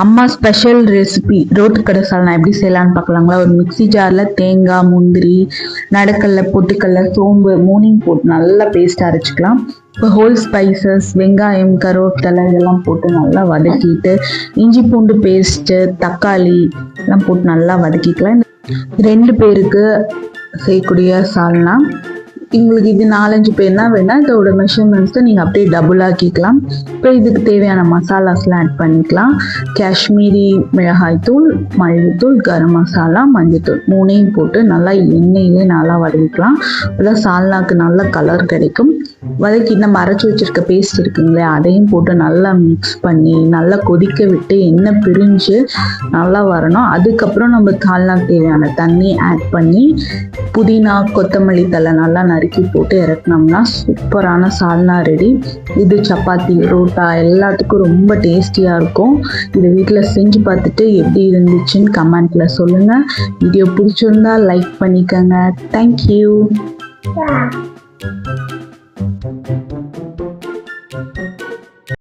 அம்மா special recipe road கடை சால்னா எப்படி செய்யலாம்னு பார்க்கலாங்களா? ஒரு மிக்ஸி ஜாரில் தேங்காய் முந்திரி நடக்கல்ல பொட்டுக்கல்ல சோம்பு மூணையும் போட்டு நல்லா பேஸ்ட் அரைச்சிக்கலாம். இப்போ ஹோல் ஸ்பைசஸ் வெங்காயம் கருவேப்பிலை இதெல்லாம் போட்டு நல்லா வதக்கிட்டு இஞ்சி பூண்டு பேஸ்ட்டு தக்காளி எல்லாம் போட்டு நல்லா வதக்கிக்கலாம். ரெண்டு பேருக்கு செய்யக்கூடிய சால்னா உங்களுக்கு இது நாலஞ்சு பேர்னா வேணா இதோட மெஷர்மெண்ட்ஸை நீங்கள் அப்படியே டபுள் ஆக்கிக்கலாம். இப்போ இதுக்கு தேவையான மசாலாஸ்லாம் ஆட் பண்ணிக்கலாம். காஷ்மீரி மிளகாய் தூள் மல்லித்தூள் கரம் மசாலா மஞ்சத்தூள் மூணையும் போட்டு நல்லா எண்ணெயிலே நல்லா வதக்கிக்கலாம். அப்போதான் சால்னாக்கு நல்ல கலர் கிடைக்கும். வதக்கி நம்ம அரைச்சி வச்சிருக்க பேஸ்ட் இருக்குங்களே அதையும் போட்டு நல்லா மிக்ஸ் பண்ணி நல்லா கொதிக்க விட்டு எண்ணெய் பிரிஞ்சு நல்லா வரணும். அதுக்கப்புறம் நம்ம கால்நாக்கு தேவையான தண்ணி ஆட் பண்ணி புதினா கொத்தமல்லி தழை நல்லா நறுக்கி போட்டு இறக்குனோம்னா சூப்பரான சால்னா ரெடி. இது சப்பாத்தி ரோட்டா எல்லாத்துக்கும் ரொம்ப டேஸ்டியாக இருக்கும். இதை வீட்டில் செஞ்சு பார்த்துட்டு எப்படி இருந்துச்சுன்னு கமெண்ட்டில் சொல்லுங்கள் வீடியோ பிடிச்சிருந்தா லைக் பண்ணிக்கோங்க. Thank you Yeah.